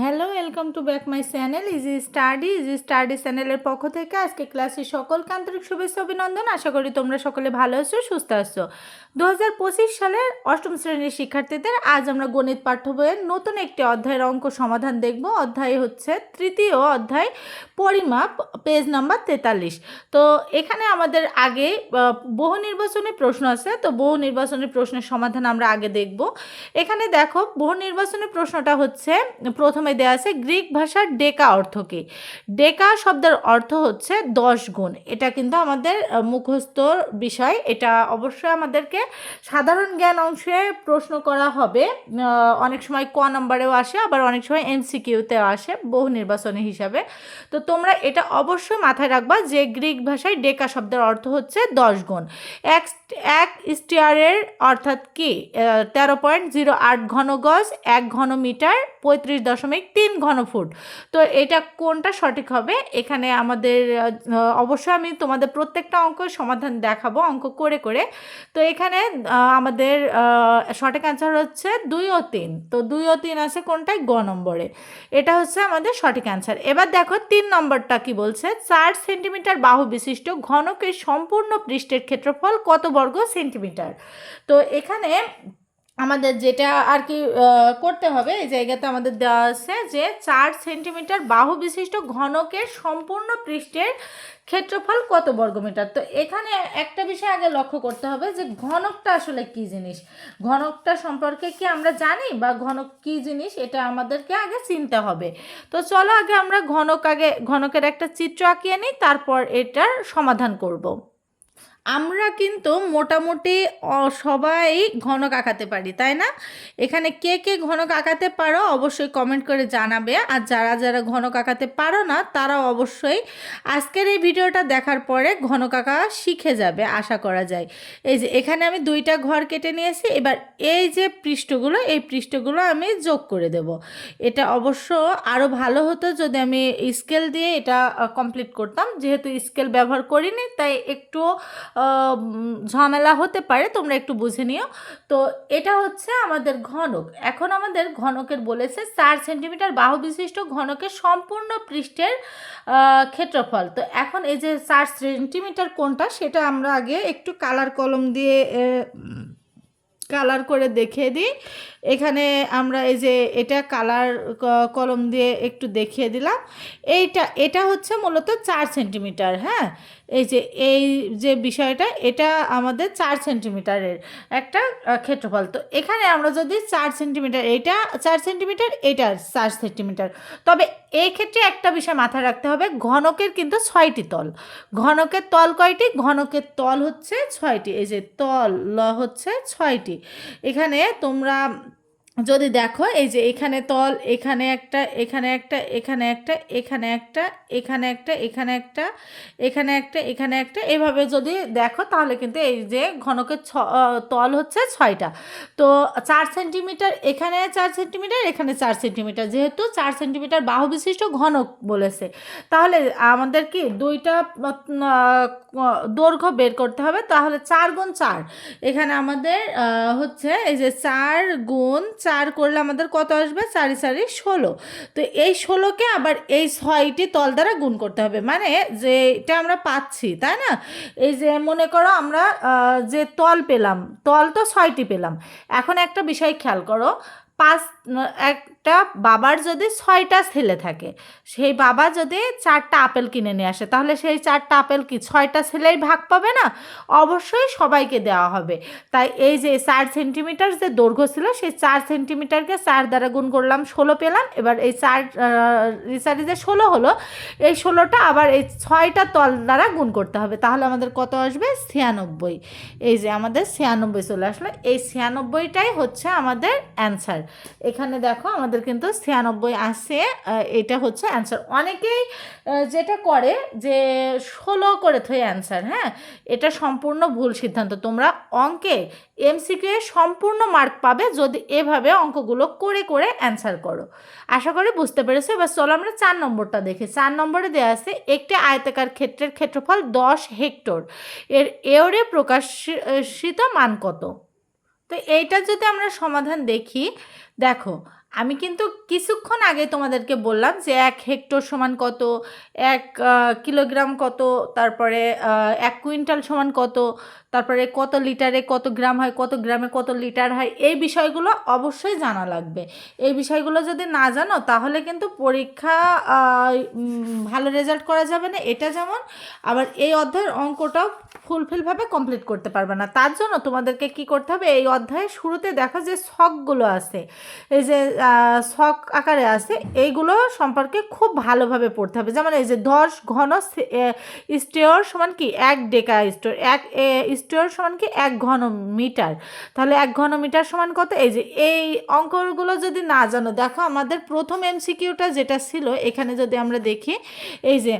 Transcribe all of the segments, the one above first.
Hello welcome to back my channel easy study easy study চ্যানেলের পক্ষ থেকে আজকে ক্লাসে সকলকে আন্তরিক শুভেচ্ছা, অভিনন্দন। আশা করি তোমরা সকলে ভালো আছো, সুস্থ আছো। দু হাজার পঁচিশ সালের অষ্টম শ্রেণির শিক্ষার্থীদের আজ আমরা গণিত পাঠ্য বইয়ের নতুন একটি অধ্যায়ের অঙ্ক সমাধান দেখব। অধ্যায় হচ্ছে তৃতীয় অধ্যায়, পরিমাপ পেজ নাম্বার তেতাল্লিশ। তো এখানে আমাদের আগে বহু নির্বাচনী প্রশ্ন আছে, তো বহু নির্বাচনী প্রশ্নের সমাধান আমরা আগে দেখব। এখানে দেখো, বহু নির্বাচনী প্রশ্নটা হচ্ছে, প্রথমে দেওয়া আছে গ্রিক ভাষার ডেকা অর্থ কি ডেকা শব্দের অর্থ হচ্ছে দশ গুণ। এটা কিন্তু আমাদের মুখস্থ বিষয়। এটা অবশ্যই আমাদেরকে সাধারণ জ্ঞান অংশে প্রশ্ন করা হবে। অনেক সময় ক নম্বরেও আসে, আবার অনেক সময় এমসিকিউতেও আসে বহু নির্বাচনী হিসাবে। তো তোমরা এটা অবশ্যই মাথায় রাখবা যে গ্রিক ভাষায় ডেকা শব্দের অর্থ হচ্ছে দশ গুণ। এক এক স্টিয়ারের অর্থাৎ কি? তেরো পয়েন্ট জিরো আট ঘন গজ এক ঘন মিটার পঁয়ত্রিশ দশমিক তিন ঘন ফুট তো এটা কোনটা সঠিক হবে? এখানে আমাদের অবশ্যই আমি তোমাদের প্রত্যেকটা অঙ্কের সমাধান দেখাবো অঙ্ক করে করে। তো এখানে আমাদের সঠিক অ্যান্সার হচ্ছে দুই ও তিন। তো দুই ও তিন আছে কোনটায়? গ নম্বরে। এটা হচ্ছে আমাদের সঠিক অ্যান্সার এবার দেখো তিন নম্বরটা কি বলছে? চার সেন্টিমিটার বাহু বিশিষ্ট ঘনকের সম্পূর্ণ পৃষ্ঠের ক্ষেত্রফল কত বর্গ সেন্টিমিটার? তো এখানে আমাদের যেটা আর কি করতে হবে, এই জায়গাতে আমাদের দেওয়া আছে যে চার সেন্টিমিটার বাহু বিশিষ্ট ঘনকের সম্পূর্ণ পৃষ্ঠের ক্ষেত্রফল কত বর্গমিটার? তো এখানে একটা বিষয় আগে লক্ষ্য করতে হবে যে ঘনকটা আসলে কি জিনিস? ঘনকটা সম্পর্কে কি আমরা জানি বা ঘনক কি জিনিস? এটা আমাদেরকে আগে চিনতে হবে। তো চলো আগে আমরা ঘনক আগে, ঘনকের একটা চিত্র আঁকিয়ে নিই, তারপর এটার সমাধান করব। আমরা কিন্তু মোটামুটি সবাই ঘনক আঁকাতে পারি, তাই না? এখানে কে কে ঘনক আঁকাতে পারো অবশ্যই কমেন্ট করে জানাবে, আর যারা যারা ঘনক আঁকাতে পারো না তারা অবশ্যই আজকের এই ভিডিওটা দেখার পরে ঘনক আঁকা শিখে যাবে, আশা করা যায়। এই যে, এখানে আমি দুইটা ঘর কেটে নিয়েছি, এবার এই যে পৃষ্ঠগুলো, এই পৃষ্ঠগুলো আমি যোগ করে দেব। এটা অবশ্য আরও ভালো হতো যদি আমি স্কেল দিয়ে এটা কমপ্লিট করতাম, যেহেতু স্কেল ব্যবহার করিনি, তাই একটু ঝামেলা হতে পারে, তোমরা একটু বুঝে নিও। তো এটা হচ্ছে আমাদের ঘনক। এখন আমাদের ঘনকের বলেছে চার সেন্টিমিটার বাহু বিশিষ্ট ঘনকের সম্পূর্ণ পৃষ্ঠের ক্ষেত্রফল। তো এখন এই যে চার সেন্টিমিটার কোনটা সেটা আমরা আগে একটু কালার কলম দিয়ে কালার করে দেখিয়ে দিই। এখানে আমরা এই যে এটা কালার কলম দিয়ে একটু দেখিয়ে দিলাম। এইটা, এটা হচ্ছে মূলত চার সেন্টিমিটার হ্যাঁ? এই যে এই যে বিষয়টা, এটা আমাদের চার সেন্টিমিটারের একটা ক্ষেত্রফল। তো এখানে আমরা যদি চার সেন্টিমিটার এটা চার সেন্টিমিটার এটা চার সেন্টিমিটার। তবে এই ক্ষেত্রে একটা বিষয় মাথায় রাখতে হবে, ঘনকের কিন্তু ছয়টি তল। ঘনকের তল কয়টি? ঘনকের তল হচ্ছে ছয়টি। এই যে, তল ল হচ্ছে ছয়টি। এখানে তোমরা যদি দেখো, এই যে এখানে তল, এখানে একটা এখানে একটা এখানে একটা এখানে একটা এখানে একটা এখানে একটা এখানে একটা এখানে একটা, এভাবে যদি দেখো, তাহলে কিন্তু এই যে ঘনকের ছ তল হচ্ছে ছয়টা। তো চার সেন্টিমিটার এখানে চার সেন্টিমিটার, এখানে চার সেন্টিমিটার। যেহেতু চার সেন্টিমিটার বাহু বিশিষ্ট ঘনক বলেছে, তাহলে আমাদের কি দুইটা দৈর্ঘ্য বের করতে হবে। তাহলে চার গুণ চার, এখানে আমাদের হচ্ছে এই যে চার গুণ চার করলে আমাদের কত আসবে? চারি চারি, ষোলো। তো এই ষোলোকে আবার এই ছয়টি তল দ্বারা গুণ করতে হবে। মানে যে এটা আমরা পাচ্ছি, তাই না? এই যে মনে করো আমরা যে তল পেলাম, তল তো ছয়টি পেলাম। এখন একটা বিষয় খেয়াল করো, পাঁচ একটা বাবার যদি ছয়টা ছেলে থাকে, সেই বাবা যদি চারটা আপেল কিনে নিয়ে আসে, তাহলে সেই চারটা আপেল কি ছয়টা ছেলেই ভাগ পাবে না? অবশ্যই সবাইকে দেওয়া হবে। তাই এই যে চার সেন্টিমিটার যে দৈর্ঘ্য ছিল, সেই চার সেন্টিমিটারকে চার দ্বারা গুণ করলাম, ষোলো পেলাম। এবার এই চার রিসারি যে ষোলো হলো, এই ষোলোটা আবার এই ছয়টা তল দ্বারা গুণ করতে হবে। তাহলে আমাদের কত আসবে? ছিয়ানব্বই। এই যে আমাদের ছিয়ানব্বই চলে আসলো। এই ছিয়ানব্বইটাই হচ্ছে আমাদের অ্যান্সার এখানে দেখো আমাদের কিন্তু ছিয়ানব্বই আসে এটা হচ্ছে অ্যান্সার অনেকেই যেটা করে যে ষোলো করে থই অ্যান্সার হ্যাঁ? এটা সম্পূর্ণ ভুল সিদ্ধান্ত। তোমরা অঙ্কে এমসিকিউ সম্পূর্ণ মার্ক পাবে যদি এভাবে অঙ্কগুলো করে করে অ্যান্সার করো। আশা করি বুঝতে পেরেছ। এবার চলো আমরা চার নম্বরটা দেখি। চার নম্বরে দেওয়া আছে, একটি আয়তাকার ক্ষেত্রের ক্ষেত্রফল দশ হেক্টর। এর এওরে প্রকাশিত মান কত? তো এইটা যদি আমরা সমাধান দেখি, দেখো আমি কিন্তু কিছুক্ষণ আগে তোমাদেরকে বললাম যে এক হেক্টর সমান কত, এক কিলোগ্রাম কত, তারপরে এক কুইন্টাল সমান কত, তারপরে কত লিটারে কত গ্রাম হয়, কত গ্রামে কত লিটার হয়, এই বিষয়গুলো অবশ্যই জানা লাগবে। এই বিষয়গুলো যদি না জানো, তাহলে কিন্তু পরীক্ষা ভালো রেজাল্ট করা যাবে না। এটা যেমন, আবার এই অধ্যায়ের অঙ্কটাও ফুলফিলভাবে কমপ্লিট করতে পারবে না। তার জন্য তোমাদেরকে কি করতে হবে? এই অধ্যায়ের শুরুতে দেখো যে শখগুলো আছে। এই যে শখ আকারে আছে, এইগুলো সম্পর্কে খুব ভালোভাবে পড়তে হবে। যেমন এই যে দশ ঘন স্টোর সমান কি? এক ডেকা স্টোর এক স্টোর সমান কি? এক ঘন মিটার তাহলে এক ঘন মিটার সমান কত? এই যে এই অঙ্কগুলো যদি না জানো, দেখো আমাদের প্রথম এমসিকিউটা যেটা ছিল, এখানে যদি আমরা দেখি, এই যে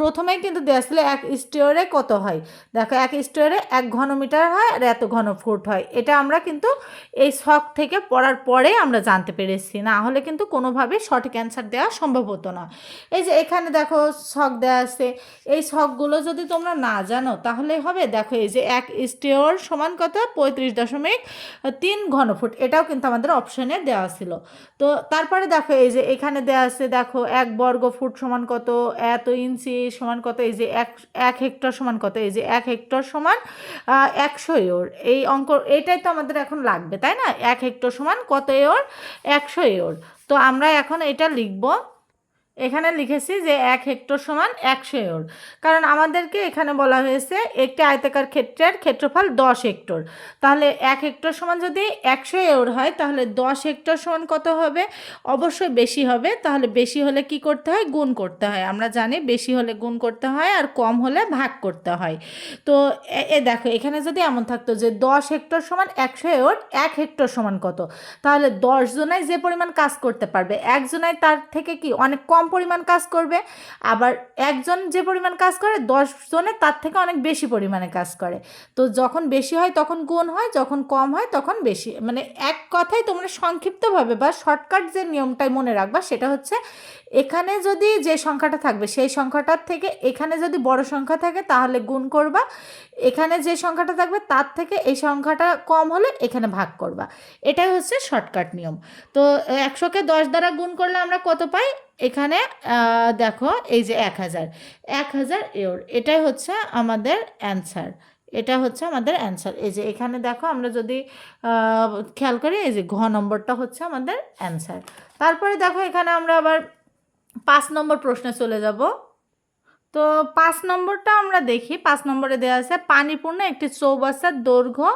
প্রথমে কিন্তু দেওয়া ছিল এক স্টোরে কত হয়? দেখো এক স্টোরে এক ঘন মিটার হয় আর এত ঘন ফুট হয়। এটা আমরা কিন্তু এই শখ থেকে পড়ার পরে আমরা জানতে পেরেছি। না হলে কিন্তু কোনোভাবে সঠিক অ্যান্সার দেওয়া সম্ভব হতো না। এই যে এখানে দেখো শখ দেওয়া আছে, এই শখগুলো যদি তোমরা না জানো, তাহলে হবে দেখো এই যে এক স্টোর সমান কত? পঁয়ত্রিশ দশমিক তিন ঘনফুট, এটাও কিন্তু আমাদের অপশনে দেওয়া ছিল। তো তারপরে দেখো এই যে এখানে দেওয়া আছে দেখো এক বর্গ ফুট সমান কত? এত ইঞ্চি সমান কত? এই যে এক এক হেক্টর সমান কত? এই যে এক হেক্টর সমান একশো ইওর এই অঙ্ক, এটাই তো আমাদের এখন লাগবে, তাই না? এক হেক্টর সমান কত ইওর একশো ইওর তো আমরা এখন এটা লিখব এখানে লিখেছি যে এক হেক্টর সমান একশো ইওর কারণ আমাদেরকে এখানে বলা হয়েছে একটি আয়তাকার ক্ষেত্রের ক্ষেত্রফল দশ হেক্টর। তাহলে এক হেক্টর সমান যদি একশো ইওর হয়, তাহলে দশ হেক্টর সমান কত হবে? অবশ্যই বেশি হবে। তাহলে বেশি হলে কি করতে হয়? গুণ করতে হয়। আমরা জানি বেশি হলে গুণ করতে হয় আর কম হলে ভাগ করতে হয়। তো এ- দেখো, এখানে যদি এমন থাকতো যে দশ হেক্টর সমান একশো এওর এক হেক্টর সমান কত? তাহলে দশ জনায় যে পরিমাণ কাজ করতে পারবে একজনায় তার থেকে কি অনেক কম পরিমাণ কাজ করবে। আবার একজন যে পরিমাণ কাজ করে, দশ জনে তার থেকে অনেক বেশি পরিমাণে কাজ করে। তো যখন বেশি হয় তখন গুণ হয়, যখন কম হয় তখন বেশি। মানে এক কথায় তোমরা সংক্ষিপ্তভাবে বা শর্টকাট যে নিয়মটাই মনে রাখবা সেটা হচ্ছে, এখানে যদি যে সংখ্যাটা থাকবে, সেই সংখ্যাটার থেকে এখানে যদি বড় সংখ্যা থাকে তাহলে গুণ করবা। এখানে যে সংখ্যাটা থাকবে তার থেকে এই সংখ্যাটা কম হলে এখানে ভাগ করবা। এটাই হচ্ছে শর্টকাট নিয়ম। তো একশোকে দশ দ্বারা গুণ করলে আমরা কত পাই? এখানে দেখো, এই যে এক হাজার। এক হাজার এওর এটাই হচ্ছে আমাদের অ্যান্সার এটা হচ্ছে আমাদের অ্যান্সার এই যে এখানে দেখো, আমরা যদি খেয়াল করি, এই যে ঘ নম্বরটা হচ্ছে আমাদের অ্যান্সার তারপরে দেখো, এখানে আমরা আবার পাঁচ নম্বর প্রশ্নে চলে যাব। তো পাঁচ নম্বরটা আমরা দেখি, পাঁচ নম্বরে দেওয়া আছে, পানিপূর্ণ একটি চৌবাচ্চার দৈর্ঘ্য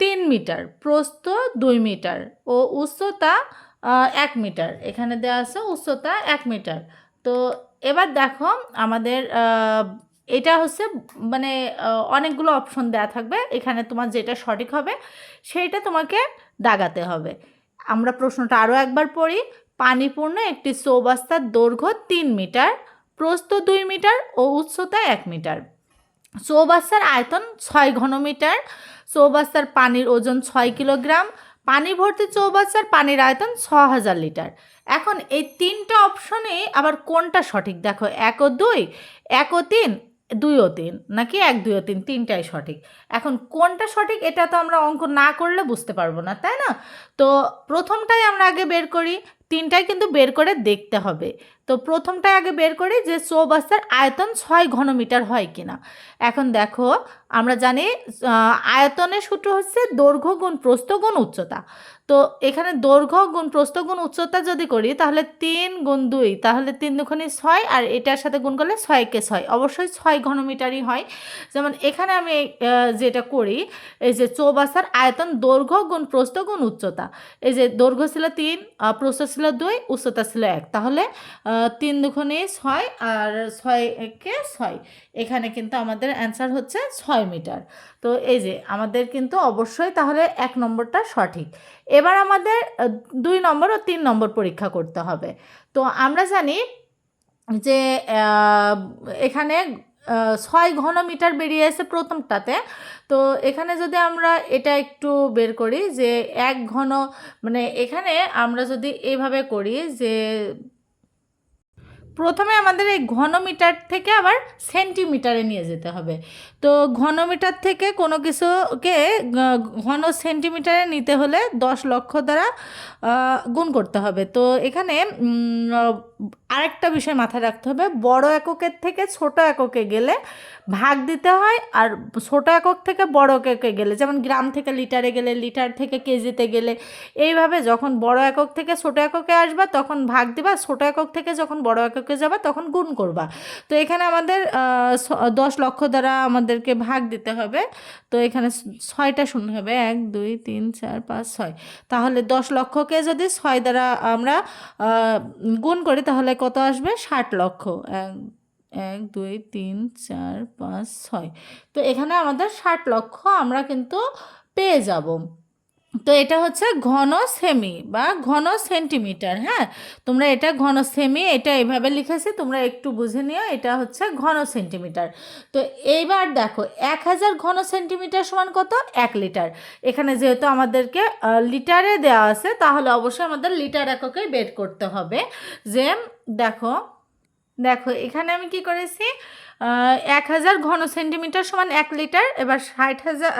তিন মিটার, প্রস্থ দুই মিটার ও উচ্চতা এক মিটার। এখানে দেওয়া আছে উচ্চতা এক মিটার। তো এবার দেখো আমাদের এটা হচ্ছে মানে অনেকগুলো অপশন দেওয়া থাকবে। এখানে তোমার যেটা সঠিক হবে, সেইটা তোমাকে দাগাতে হবে। আমরা প্রশ্নটা আরও একবার পড়ি। পানিপূর্ণ একটি চৌবাস্তার দৈর্ঘ্য তিন মিটার, প্রস্থ দুই মিটার ও উচ্চতা এক মিটার। চৌবাস্তার আয়তন ছয় ঘনমিটার, চৌবাস্তার পানির ওজন ছয় কিলোগ্রাম পানি ভর্তি চৌবাচ্চার পানির আয়তন ছ হাজার লিটার। এখন এই তিনটা অপশনে আবার কোনটা সঠিক? দেখো, এক ও দুই, এক ও তিন, দুই ও তিন, নাকি এক, দুই ও তিন, তিনটাই সঠিক। এখন কোনটা সঠিক এটা তো আমরা অঙ্ক না করলে বুঝতে পারব না, তাই না? তো প্রথমটাই আমরা আগে বের করি, তিনটাই কিন্তু বের করে দেখতে হবে। তো প্রথমটাই আগে বের করি যে চৌবাস্তার আয়তন ছয় ঘনমিটার হয় কিনা। এখন দেখো আমরা জানি আয়তনের সূত্র হচ্ছে দৈর্ঘ্য গুণ প্রস্থ গুণ উচ্চতা। তো এখানে দৈর্ঘ্য গুণ প্রস্থ গুণ উচ্চতা যদি করি তাহলে তিন গুণ দুই তাহলে তিন দুখানি ছয় আর এটার সাথে গুণ করলে ছয়কে ছয়। অবশ্যই ছয় ঘনমিটারই হয়। যেমন এখানে আমি যেটা করি এই যে চৌবাসার আয়তন দৈর্ঘ্য গুণ প্রস্থ গুণ উচ্চতা। এই যে দৈর্ঘ্য ছিল তিন আহ, প্রস্থ ছিল দুই উচ্চতা ছিল এক। তাহলে তিন দুখানি ছয় আর ছয়কে ছয়। এখানে কিন্তু আমাদের অ্যান্সার হচ্ছে ছয় মিটার। তো এই যে, আমাদের কিন্তু অবশ্যই তাহলে এক নম্বরটা সঠিক। এবার আমাদের দুই নম্বর ও তিন নম্বর পরীক্ষা করতে হবে। তো আমরা জানি যে এখানে ছয় ঘন মিটার বেরিয়েছে প্রথমটাতে। তো এখানে যদি আমরা এটা একটু বের করি যে, এক ঘন মানে এখানে আমরা যদি এইভাবে করি যে প্রথমে আমাদের এই ঘনমিটার থেকে আবার সেন্টিমিটারে নিয়ে যেতে হবে। তো ঘনমিটার থেকে কোনো কিছুকে ঘন সেন্টিমিটারে নিতে হলে দশ লক্ষ দ্বারা গুণ করতে হবে। তো এখানে আরেকটা বিষয় মাথায় রাখতে হবে। বড় এককের থেকে ছোট এককে গেলে ভাগ দিতে হয় আর ছোট একক থেকে বড় এককে গেলে, যেমন গ্রাম থেকে লিটারে গেলে, লিটার থেকে কেজিতে গেলে, এইভাবে যখন বড় একক থেকে ছোট এককে আসবা তখন ভাগ দিবা, ছোট একক থেকে যখন বড় এককে যাবা, তখন গুণ করবা। তো এখানে আমাদের দশ লক্ষ দ্বারা আমাদেরকে ভাগ দিতে হবে। তো এখানে ছয়টা শূন্য হবে। এক, দুই, তিন, চার, পাঁচ, ছয়। তাহলে দশ লক্ষকে যদি ছয় দ্বারা আমরা গুণ করি, তাহলে কত আসবে? ষাট লক্ষ। এক এক, দুই, তিন, চার, পাঁচ, ছয়। তো এখানে আমাদের ষাট লক্ষ আমরা কিন্তু পেয়ে যাব। তো এটা হচ্ছে ঘন সেমি বা ঘন সেন্টিমিটার হ্যাঁ? তোমরা এটা ঘন সেমি, এটা এইভাবে লিখেছি, তোমরা একটু বুঝে নিও, এটা হচ্ছে ঘন সেন্টিমিটার। তো এইবার দেখো, এক হাজার ঘন সেন্টিমিটার সমান কত? এক লিটার। এখানে যেহেতু আমাদেরকে লিটারে দেওয়া আছে, তাহলে অবশ্যই আমাদের লিটার এককে বের করতে হবে। যে দেখো দেখো, এখানে আমি কি করেছি? এক হাজার ঘন সেন্টিমিটার সমান এক লিটার, এবার ষাট হাজার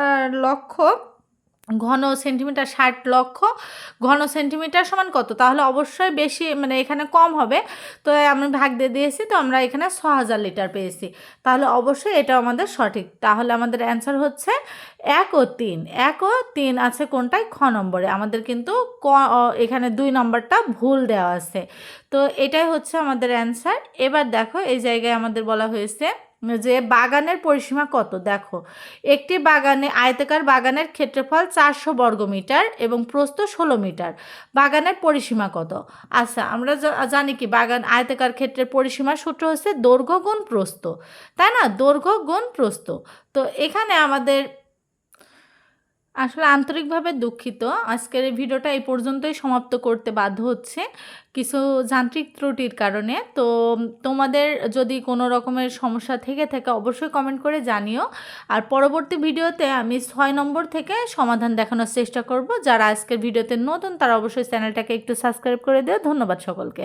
লক্ষ ঘন সেন্টিমিটার ষাট লক্ষ, ঘন সেন্টিমিটার সমান কত? তাহলে অবশ্যই বেশি মানে এখানে কম হবে। তো আমি ভাগ দিয়ে দিয়েছি, তো আমরা এখানে ছ হাজার লিটার পেয়েছি। তাহলে অবশ্যই এটা আমাদের সঠিক। তাহলে আমাদের অ্যান্সার হচ্ছে এক ও তিন। এক ও তিন আছে কোনটায়? খ নম্বরে। আমাদের কিন্তু ক এখানে দুই নম্বরটা ভুল দেওয়া আছে। তো এটাই হচ্ছে আমাদের অ্যান্সার। এবার দেখো, এই জায়গায় আমাদের বলা হয়েছে যে বাগানের পরিসীমা কত? দেখো, একটি বাগানে আয়তাকার বাগানের ক্ষেত্রফল চারশো বর্গমিটার এবং প্রস্থ ষোলো মিটার। বাগানের পরিসীমা কত? আচ্ছা আমরা জানি কি, বাগান আয়তাকার ক্ষেত্রের পরিসীমা সূত্র হচ্ছে দৈর্ঘ্য গুণ প্রস্থ। তাই না? দৈর্ঘ্য গুণ প্রস্থ। তো এখানে আমাদের আসলে আন্তরিকভাবে দুঃখিত। আজকের এই ভিডিওটা এই পর্যন্তই সমাপ্ত করতে বাধ্য হচ্ছে কিছু যান্ত্রিক ত্রুটির কারণে। তো তোমাদের যদি কোনো রকমের সমস্যা থেকে থাকে অবশ্যই কমেন্ট করে জানিও। আর পরবর্তী ভিডিওতে আমি ছয় নম্বর থেকে সমাধান দেখানোর চেষ্টা করব। যারা আজকের ভিডিওতে নতুন তারা অবশ্যই চ্যানেলটাকে একটু সাবস্ক্রাইব করে দিও। ধন্যবাদ সকলকে।